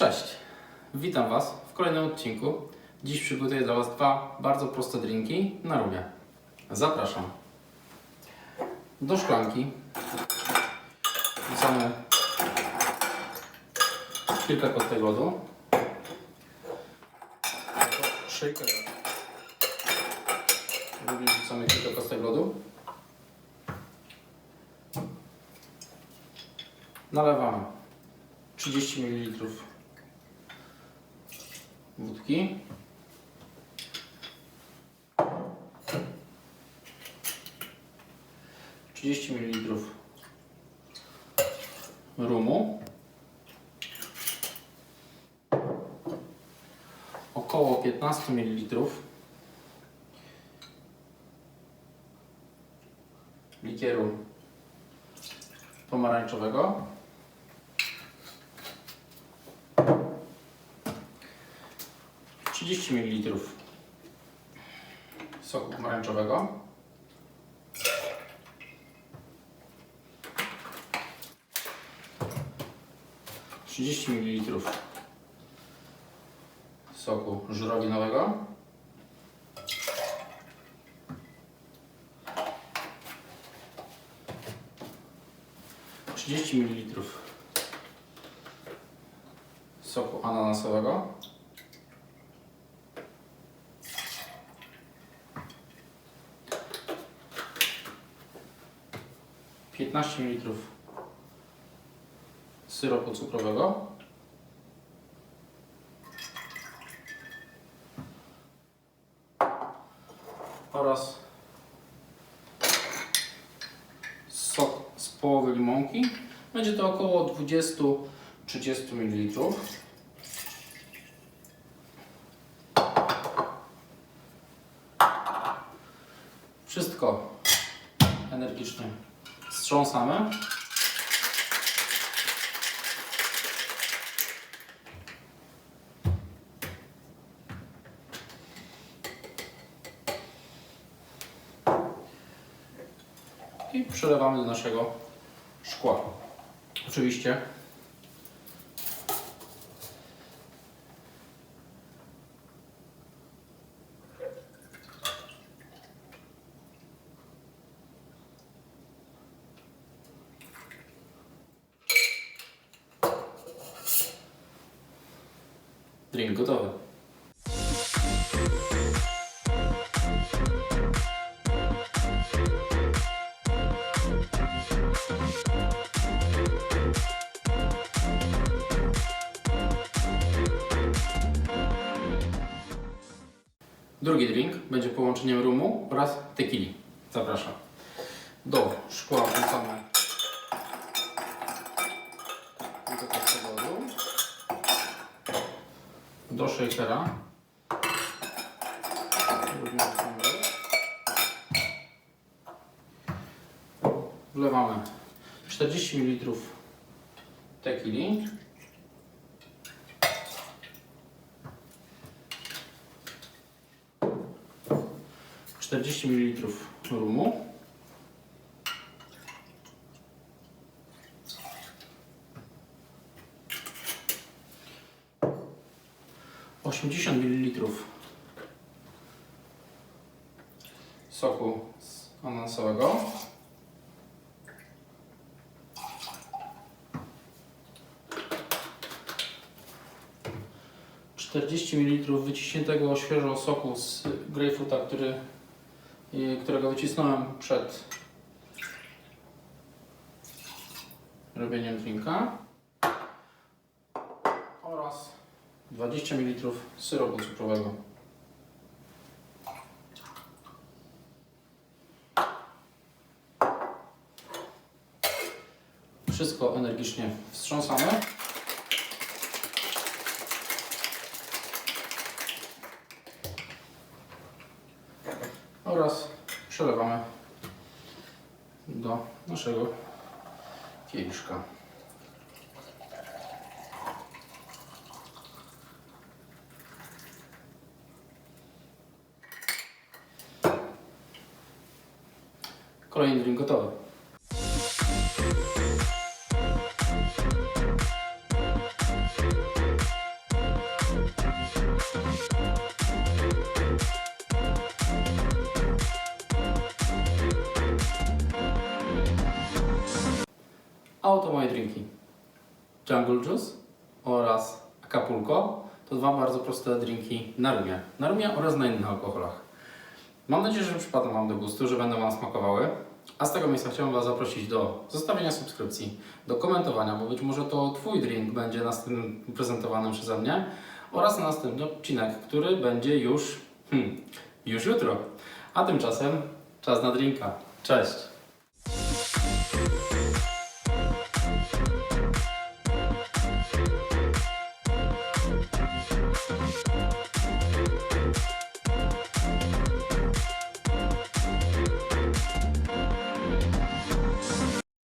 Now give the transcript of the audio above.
Cześć, witam Was w kolejnym odcinku. Dziś przygotuję dla Was dwa bardzo proste drinki na rumie. Zapraszam. Do szklanki wrzucamy kilka kostek lodu. Shakera również wrzucamy kilka kostek lodu. Nalewamy 30 ml wódki. Trzydzieści ml rumu. Około 15 ml likieru pomarańczowego. 30 ml soku pomarańczowego. Trzydzieści ml soku żurawinowego. Trzydzieści ml soku ananasowego. Piętnaście ml syropu cukrowego. Oraz sok z połowy limonki. Będzie to około 20-30 ml. Wszystko energicznie wstrząsamy. I przelewamy do naszego szkła. Oczywiście drink gotowy. Drugi drink będzie połączeniem rumu oraz tequili. Zapraszam. Do szkła wrzucamy kilka kostek lodu. Do shakera. Wlewamy 40 ml tequili. Czterdzieści mililitrów rumu. Osiemdziesiąt mililitrów soku ananasowego. Czterdzieści mililitrów wyciśniętego świeżo soku z grejpfruta, który, y, którego wycisnąłem przed robieniem drinka. Oraz 20 ml syropu cukrowego. Wszystko energicznie wstrząsamy. Oraz przelewamy do naszego kieliszka. Kolejny drink gotowy. A oto moje drinki. Jungle Juice oraz Acapulco to dwa bardzo proste drinki na rumie. Na rumie oraz na innych alkoholach. Mam nadzieję, że przypadną Wam do gustu, że będą Wam smakowały. A z tego miejsca chciałbym Was zaprosić do zostawienia subskrypcji, do komentowania, bo być może to Twój drink będzie następnym prezentowanym przeze mnie oraz następny odcinek, który będzie już, hmm, już jutro. A tymczasem czas na drinka. Cześć!